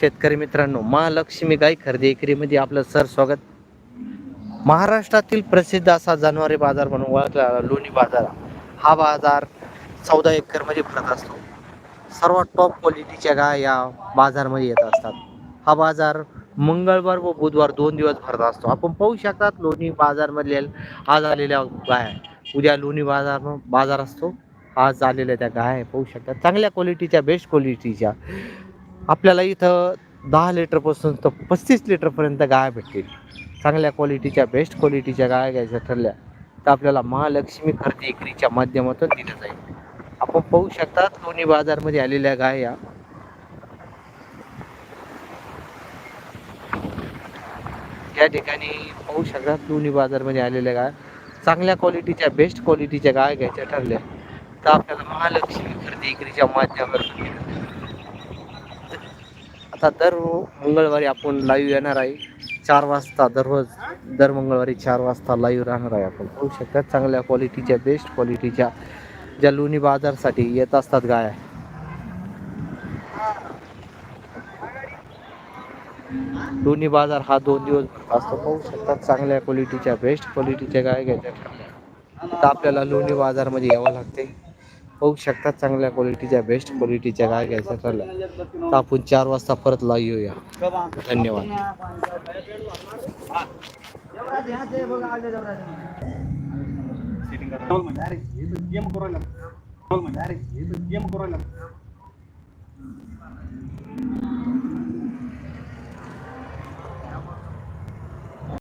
शेतकरी मित्रांनो महालक्ष्मी गाय खरेदी विक्रीमध्ये आपलं सर स्वागत. महाराष्ट्रातील प्रसिद्ध असा जनावरे बाजार म्हणून ओळखला लोणी बाजार. हा बाजार चौदा एकरमध्ये भरत असतो. सर्वात टॉप क्वालिटीच्या गाय या बाजारमध्ये येत असतात. हा बाजार मंगळवार व बुधवार दोन दिवस भरत असतो. आपण पाहू शकतात लोणी बाजारमधल्या आज आलेल्या गाय. उद्या लोणी बाजार बाजार असतो. आज आलेल्या त्या गाय पाहू शकतात. चांगल्या क्वालिटीच्या बेस्ट क्वालिटीच्या आपल्याला इथं दहा लिटरपासून तर पस्तीस लिटरपर्यंत गाय भेटतील. चांगल्या क्वालिटीच्या बेस्ट क्वालिटीच्या गाय घ्यायच्या ठरल्या तर आपल्याला महालक्ष्मी खरेदी विक्रीच्या माध्यमातून दिलं जाईल. आपण पाहू शकतात दोन्ही बाजारमध्ये आलेल्या गाय या. या ठिकाणी पाहू शकतात दोन्ही बाजारमध्ये आलेल्या गाय. चांगल्या क्वालिटीच्या बेस्ट क्वालिटीच्या गाय घ्यायच्या ठरल्या तर आपल्याला महालक्ष्मी खरेदी विक्रीच्या माध्यमातून दिलं जाईल. आता दर मंगळवारी आपण लाईव्ह येणार आहे. चार वाजता दररोज दर मंगळवारी चार वाजता लाईव्ह राहणार आहे आपण. पाहू शकतात चांगल्या क्वालिटीच्या बेस्ट क्वालिटीच्या ज्या लोणी बाजारसाठी येत असतात गाय. लोणी बाजार हा दोन दिवस असतो. पाहू शकतात चांगल्या क्वालिटीच्या बेस्ट क्वालिटीच्या गाय घ्यायच्या तर आपल्याला लोणी बाजारमध्ये यावं लागते. बघू शकतात चांगल्या क्वालिटीच्या बेस्ट क्वालिटीच्या काय घ्यायचं ठरलं तर आपण चार वाजता परत लाईव्ह येऊया. धन्यवाद. गेम करू